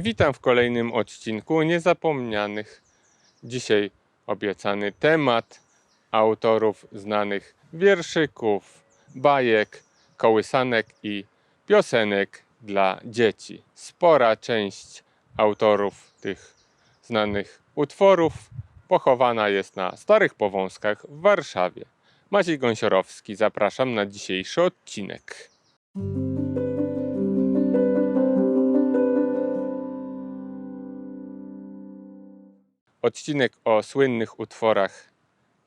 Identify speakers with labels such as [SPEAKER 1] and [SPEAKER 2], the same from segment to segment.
[SPEAKER 1] Witam w kolejnym odcinku Niezapomnianych. Dzisiaj obiecany temat autorów znanych wierszyków, bajek, kołysanek i piosenek dla dzieci. Spora część autorów tych znanych utworów pochowana jest na Starych Powązkach w Warszawie. Maciej Gąsiorowski, zapraszam na dzisiejszy odcinek. Odcinek o słynnych utworach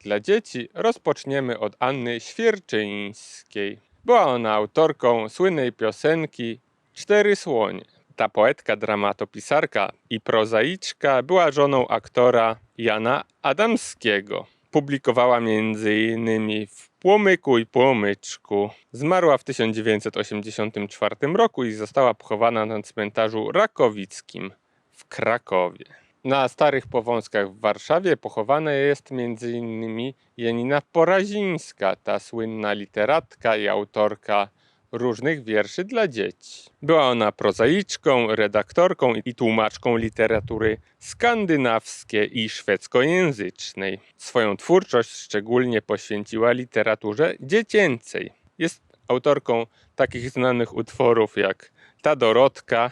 [SPEAKER 1] dla dzieci rozpoczniemy od Anny Świerczyńskiej. Była ona autorką słynnej piosenki Cztery Słonie. Ta poetka, dramatopisarka i prozaiczka była żoną aktora Jana Adamskiego. Publikowała m.in. w Płomyku i Płomyczku. Zmarła w 1984 roku i została pochowana na cmentarzu Rakowickim w Krakowie. Na Starych Powązkach w Warszawie pochowana jest m.in. Janina Porazińska, ta słynna literatka i autorka różnych wierszy dla dzieci. Była ona prozaiczką, redaktorką i tłumaczką literatury skandynawskiej i szwedzkojęzycznej. Swoją twórczość szczególnie poświęciła literaturze dziecięcej. Jest autorką takich znanych utworów jak Ta Dorotka,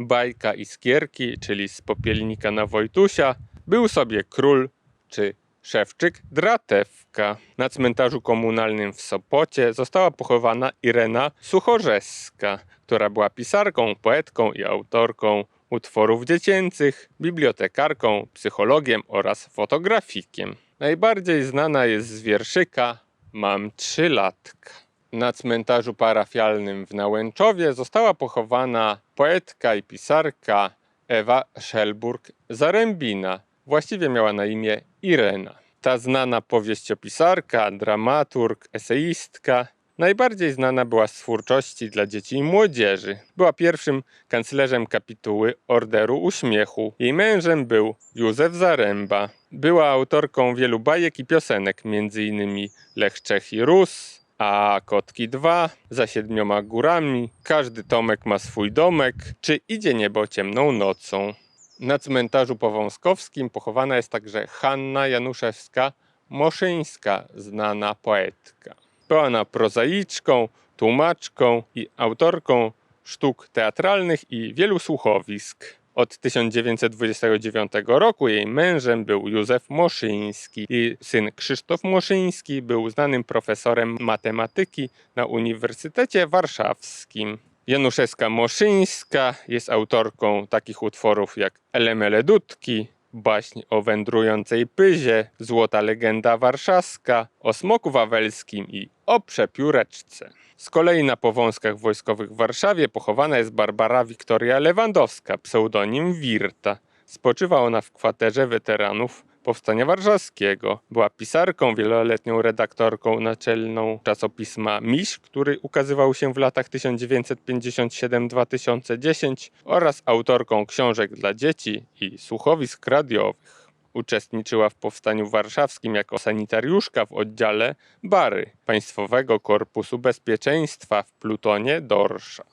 [SPEAKER 1] Bajka Iskierki, czyli z Popielnika na Wojtusia, Był sobie król czy Szewczyk Dratewka. Na cmentarzu komunalnym w Sopocie została pochowana Irena Suchorzeska, która była pisarką, poetką i autorką utworów dziecięcych, bibliotekarką, psychologiem oraz fotografikiem. Najbardziej znana jest z wierszyka Mam trzylatka. Na cmentarzu parafialnym w Nałęczowie została pochowana poetka i pisarka Ewa Szelburg-Zarębina. Właściwie miała na imię Irena. Ta znana powieściopisarka, dramaturg, eseistka najbardziej znana była z twórczości dla dzieci i młodzieży. Była pierwszym kanclerzem kapituły Orderu Uśmiechu. Jej mężem był Józef Zaręba. Była autorką wielu bajek i piosenek, m.in. Lech Czech i Rus, a Kotki 2, Za siedmioma górami, Każdy Tomek ma swój domek, czy Idzie niebo ciemną nocą. Na cmentarzu powązkowskim pochowana jest także Hanna Januszewska-Moszyńska, znana poetka. Była ona prozaiczką, tłumaczką i autorką sztuk teatralnych i wielu słuchowisk. Od 1929 roku jej mężem był Józef Moszyński. Jej syn Krzysztof Moszyński był znanym profesorem matematyki na Uniwersytecie Warszawskim. Januszewska-Moszyńska jest autorką takich utworów jak Elemele Dudki, Baśń o wędrującej pyzie, Złota legenda warszawska, o smoku wawelskim i o przepióreczce. Z kolei na powązkach wojskowych w Warszawie pochowana jest Barbara Wiktoria Lewandowska, pseudonim Wirta. Spoczywa ona w kwaterze weteranów Powstania Warszawskiego. Była pisarką, wieloletnią redaktorką naczelną czasopisma Miś, który ukazywał się w latach 1957-2010 oraz autorką książek dla dzieci i słuchowisk radiowych. Uczestniczyła w Powstaniu Warszawskim jako sanitariuszka w oddziale Bary Państwowego Korpusu Bezpieczeństwa w plutonie Dorsza.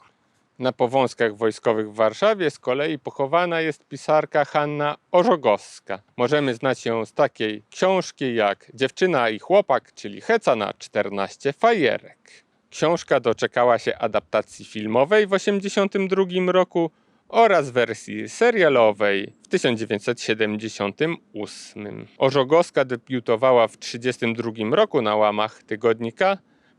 [SPEAKER 1] Na powązkach wojskowych w Warszawie z kolei pochowana jest pisarka Hanna Orzogowska. Możemy znać ją z takiej książki jak Dziewczyna i chłopak, czyli Heca na 14 fajerek. Książka doczekała się adaptacji filmowej w 1982 roku oraz wersji serialowej w 1978. Orzogowska debiutowała w 1932 roku na łamach tygodnika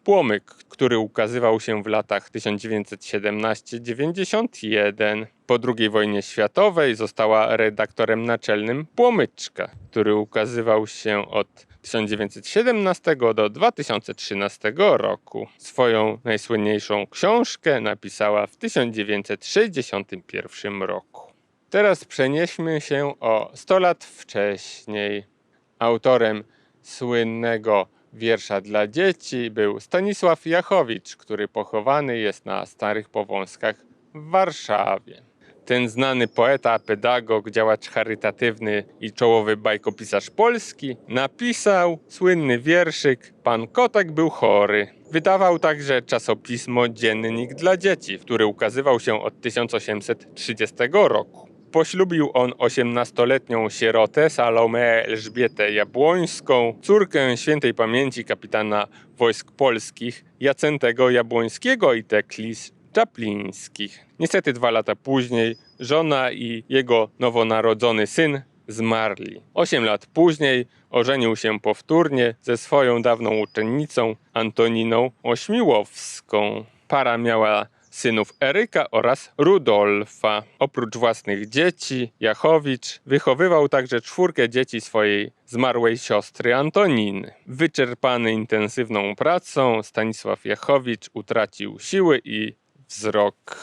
[SPEAKER 1] Płomyk, który ukazywał się w latach 1917-91. Po II wojnie światowej została redaktorem naczelnym Płomyczka, który ukazywał się od 1917 do 2013 roku. Swoją najsłynniejszą książkę napisała w 1961 roku. Teraz przenieśmy się o 100 lat wcześniej. Autorem słynnego wiersza dla dzieci był Stanisław Jachowicz, który pochowany jest na Starych Powązkach w Warszawie. Ten znany poeta, pedagog, działacz charytatywny i czołowy bajkopisarz polski napisał słynny wierszyk Pan Kotek był chory. Wydawał także czasopismo Dziennik dla Dzieci, który ukazywał się od 1830 roku. Poślubił on 18-letnią sierotę Salomę Elżbietę Jabłońską, córkę świętej pamięci kapitana wojsk polskich Jacentego Jabłońskiego i Teklis Czaplińskich. Niestety dwa lata później żona i jego nowonarodzony syn zmarli. Osiem lat później ożenił się powtórnie ze swoją dawną uczennicą Antoniną Ośmiłowską. Para miała synów Eryka oraz Rudolfa. Oprócz własnych dzieci, Jachowicz wychowywał także czwórkę dzieci swojej zmarłej siostry Antoniny. Wyczerpany intensywną pracą, Stanisław Jachowicz utracił siły i wzrok.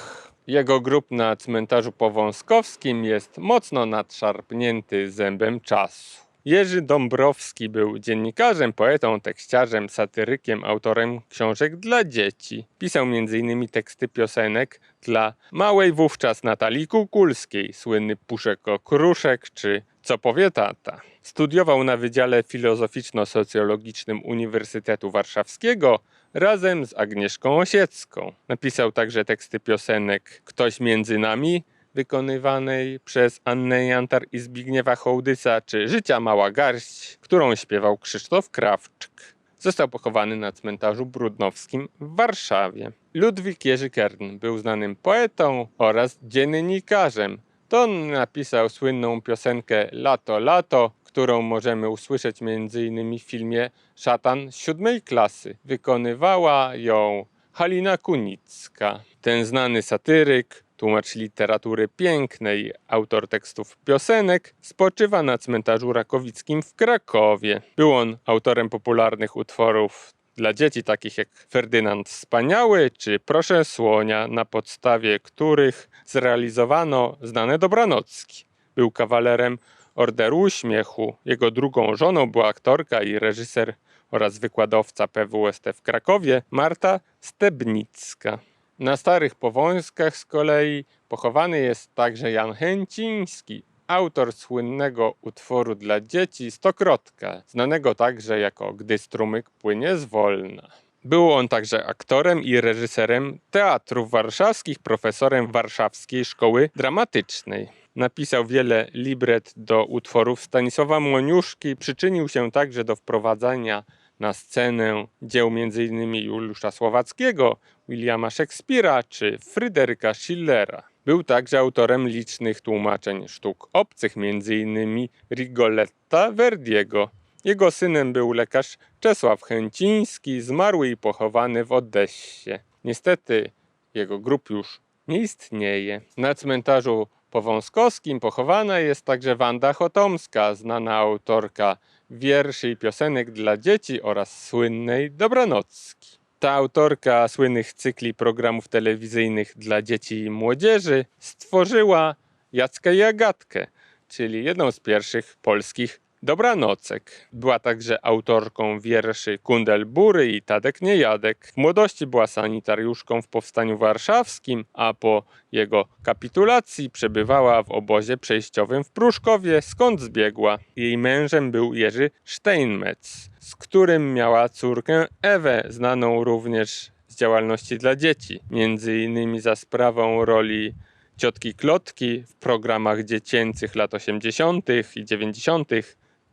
[SPEAKER 1] Jego grób na cmentarzu powązkowskim jest mocno nadszarpnięty zębem czasu. Jerzy Dąbrowski był dziennikarzem, poetą, tekściarzem, satyrykiem, autorem książek dla dzieci. Pisał m.in. teksty piosenek dla małej wówczas Natalii Kukulskiej, słynny Puszek Okruszek czy Co powie tata. Studiował na Wydziale Filozoficzno-Socjologicznym Uniwersytetu Warszawskiego razem z Agnieszką Osiecką. Napisał także teksty piosenek Ktoś między nami, wykonywanej przez Annę Jantar i Zbigniewa Hołdysa, czy Życia mała garść, którą śpiewał Krzysztof Krawczyk. Został pochowany na cmentarzu brudnowskim w Warszawie. Ludwik Jerzy Kern był znanym poetą oraz dziennikarzem. To napisał słynną piosenkę Lato, lato, którą możemy usłyszeć m.in. w filmie Szatan siódmej klasy. Wykonywała ją Halina Kunicka. Ten znany satyryk, tłumacz literatury pięknej, autor tekstów piosenek, spoczywa na cmentarzu rakowickim w Krakowie. Był on autorem popularnych utworów dla dzieci takich jak Ferdynand Wspaniały czy Proszę Słonia, na podstawie których zrealizowano znane dobranocki. Był kawalerem Orderu Uśmiechu. Jego drugą żoną była aktorka i reżyser oraz wykładowca PWST w Krakowie Marta Stebnicka. Na Starych Powązkach z kolei pochowany jest także Jan Chęciński, autor słynnego utworu dla dzieci Stokrotka, znanego także jako Gdy strumyk płynie zwolna. Był on także aktorem i reżyserem teatrów warszawskich, profesorem Warszawskiej Szkoły Dramatycznej. Napisał wiele libret do utworów Stanisława Moniuszki, przyczynił się także do wprowadzania na scenę dzieł m.in. Juliusza Słowackiego, Williama Szekspira czy Fryderyka Schillera. Był także autorem licznych tłumaczeń sztuk obcych, m.in. Rigoletta Verdiego. Jego synem był lekarz Czesław Chęciński, zmarły i pochowany w Odessie. Niestety jego grób już nie istnieje. Na cmentarzu powązkowskim pochowana jest także Wanda Chotomska, znana autorka wierszy i piosenek dla dzieci oraz słynnej Dobranocki. Ta autorka słynnych cykli programów telewizyjnych dla dzieci i młodzieży stworzyła Jackę i Agatkę, czyli jedną z pierwszych polskich dobranocek. Była także autorką wierszy Kundel Bury i Tadek Niejadek. W młodości była sanitariuszką w Powstaniu Warszawskim, a po jego kapitulacji przebywała w obozie przejściowym w Pruszkowie, skąd zbiegła. Jej mężem był Jerzy Steinmetz, z którym miała córkę Ewę, znaną również z działalności dla dzieci, między innymi za sprawą roli ciotki Klotki w programach dziecięcych lat 80. i 90.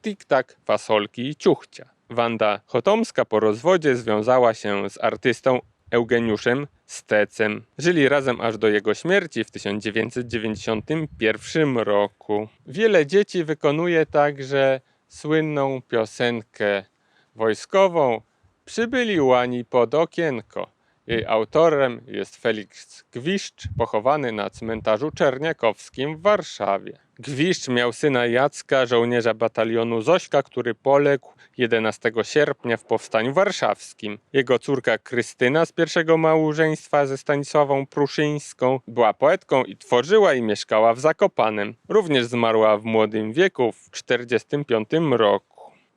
[SPEAKER 1] Tik-tak, fasolki i ciuchcia. Wanda Chotomska po rozwodzie związała się z artystą Eugeniuszem Stecem. Żyli razem aż do jego śmierci w 1991 roku. Wiele dzieci wykonuje także słynną piosenkę wojskową Przybyli łani pod okienko. Jej autorem jest Felix Gwiszcz, pochowany na cmentarzu czerniakowskim w Warszawie. Gwiszcz miał syna Jacka, żołnierza batalionu Zośka, który poległ 11 sierpnia w Powstaniu Warszawskim. Jego córka Krystyna z pierwszego małżeństwa ze Stanisławą Pruszyńską była poetką i tworzyła i mieszkała w Zakopanem. Również zmarła w młodym wieku w 1945 roku.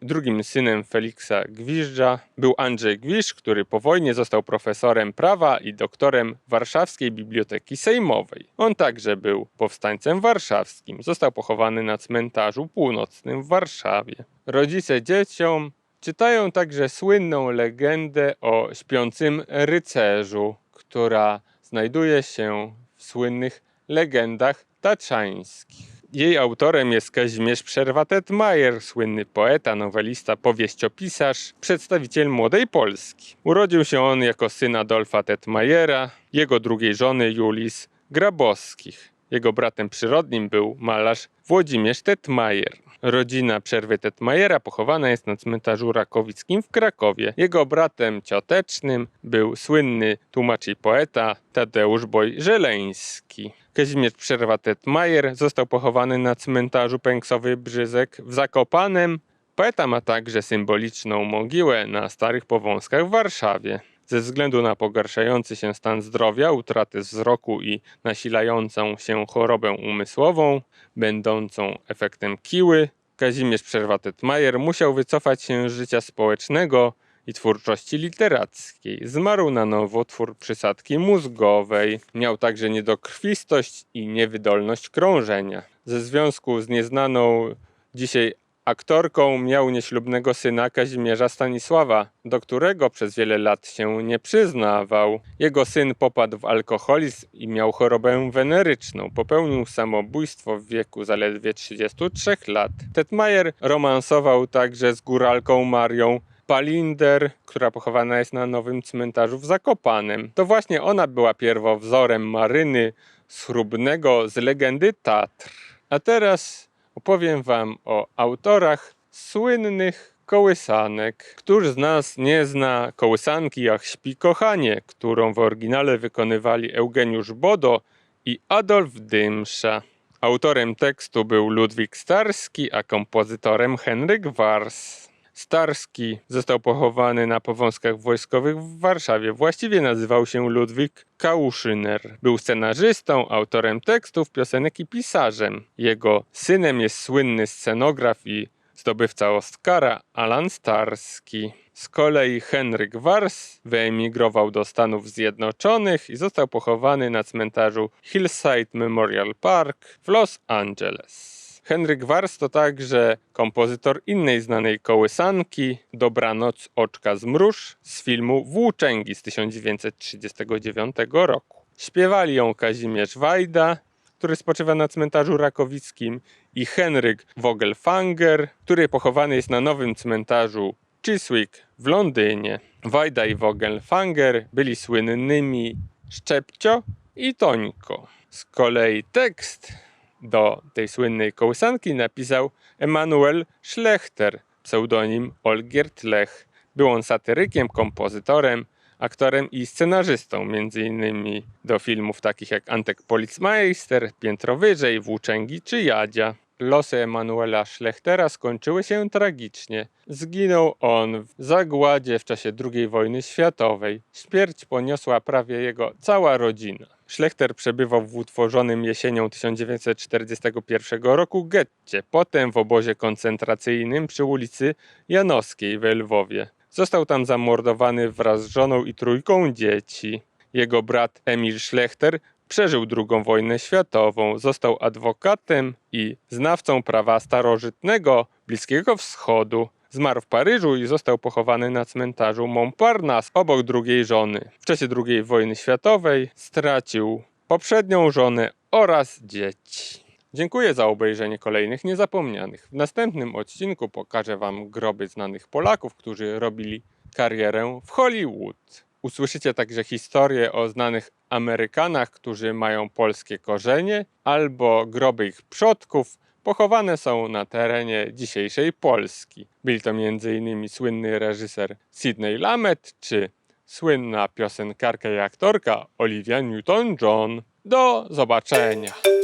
[SPEAKER 1] Drugim synem Feliksa Gwiżdża był Andrzej Gwiżdż, który po wojnie został profesorem prawa i doktorem Warszawskiej Biblioteki Sejmowej. On także był powstańcem warszawskim. Został pochowany na cmentarzu północnym w Warszawie. Rodzice dzieciom czytają także słynną legendę o śpiącym rycerzu, która znajduje się w słynnych legendach taczańskich. Jej autorem jest Kazimierz Przerwa-Tetmajer, słynny poeta, nowelista, powieściopisarz, przedstawiciel młodej Polski. Urodził się on jako syn Adolfa Tetmajera, jego drugiej żony Julis Grabowskich. Jego bratem przyrodnim był malarz Włodzimierz Tetmajer. Rodzina Przerwy Tetmajera pochowana jest na cmentarzu Rakowickim w Krakowie. Jego bratem ciotecznym był słynny tłumacz i poeta Tadeusz Boj Żeleński. Kazimierz Przerwa Tetmajer został pochowany na cmentarzu Pęksowy Brzyzek w Zakopanem. Poeta ma także symboliczną mogiłę na Starych Powązkach w Warszawie. Ze względu na pogarszający się stan zdrowia, utratę wzroku i nasilającą się chorobę umysłową, będącą efektem kiły, Kazimierz Przerwa-Tetmajer musiał wycofać się z życia społecznego i twórczości literackiej. Zmarł na nowotwór przysadki mózgowej. Miał także niedokrwistość i niewydolność krążenia. Ze związku z nieznaną dzisiaj aktorką miał nieślubnego syna Kazimierza Stanisława, do którego przez wiele lat się nie przyznawał. Jego syn popadł w alkoholizm i miał chorobę weneryczną. Popełnił samobójstwo w wieku zaledwie 33 lat. Tetmajer romansował także z góralką Marią Palinder, która pochowana jest na nowym cmentarzu w Zakopanem. To właśnie ona była pierwowzorem Maryny Schrubnego z legendy Tatr. A teraz opowiem wam o autorach słynnych kołysanek. Któż z nas nie zna kołysanki jak śpi kochanie, którą w oryginale wykonywali Eugeniusz Bodo i Adolf Dymsza. Autorem tekstu był Ludwik Starski, a kompozytorem Henryk Wars. Starski został pochowany na powązkach wojskowych w Warszawie. Właściwie nazywał się Ludwik Kauszyner. Był scenarzystą, autorem tekstów, piosenek i pisarzem. Jego synem jest słynny scenograf i zdobywca Oscara Alan Starski. Z kolei Henryk Wars wyemigrował do Stanów Zjednoczonych i został pochowany na cmentarzu Hillside Memorial Park w Los Angeles. Henryk Wars to także kompozytor innej znanej kołysanki Dobranoc oczka zmruż z filmu Włóczęgi z 1939 roku. Śpiewali ją Kazimierz Wajda, który spoczywa na cmentarzu rakowickim i Henryk Vogelfanger, który pochowany jest na nowym cmentarzu Chiswick w Londynie. Wajda i Vogelfanger byli słynnymi Szczepcio i Tońko. Z kolei tekst do tej słynnej kołysanki napisał Emanuel Schlechter, pseudonim Olgierd Lech. Był on satyrykiem, kompozytorem, aktorem i scenarzystą, m.in. do filmów takich jak Antek Policmeister, Piętro Wyżej, Włóczęgi czy Jadzia. Losy Emanuela Schlechtera skończyły się tragicznie. Zginął on w zagładzie w czasie II wojny światowej. Śmierć poniosła prawie jego cała rodzina. Schlechter przebywał w utworzonym jesienią 1941 roku getcie, potem w obozie koncentracyjnym przy ulicy Janowskiej w Lwowie. Został tam zamordowany wraz z żoną i trójką dzieci. Jego brat Emil Schlechter przeżył II wojnę światową, został adwokatem i znawcą prawa starożytnego Bliskiego Wschodu. Zmarł w Paryżu i został pochowany na cmentarzu Montparnasse obok drugiej żony. W czasie II wojny światowej stracił poprzednią żonę oraz dzieci. Dziękuję za obejrzenie kolejnych niezapomnianych. W następnym odcinku pokażę Wam groby znanych Polaków, którzy robili karierę w Hollywood. Usłyszycie także historie o znanych Amerykanach, którzy mają polskie korzenie, albo groby ich przodków pochowane są na terenie dzisiejszej Polski. Byli to m.in. słynny reżyser Sidney Lamet czy słynna piosenkarka i aktorka Olivia Newton-John. Do zobaczenia!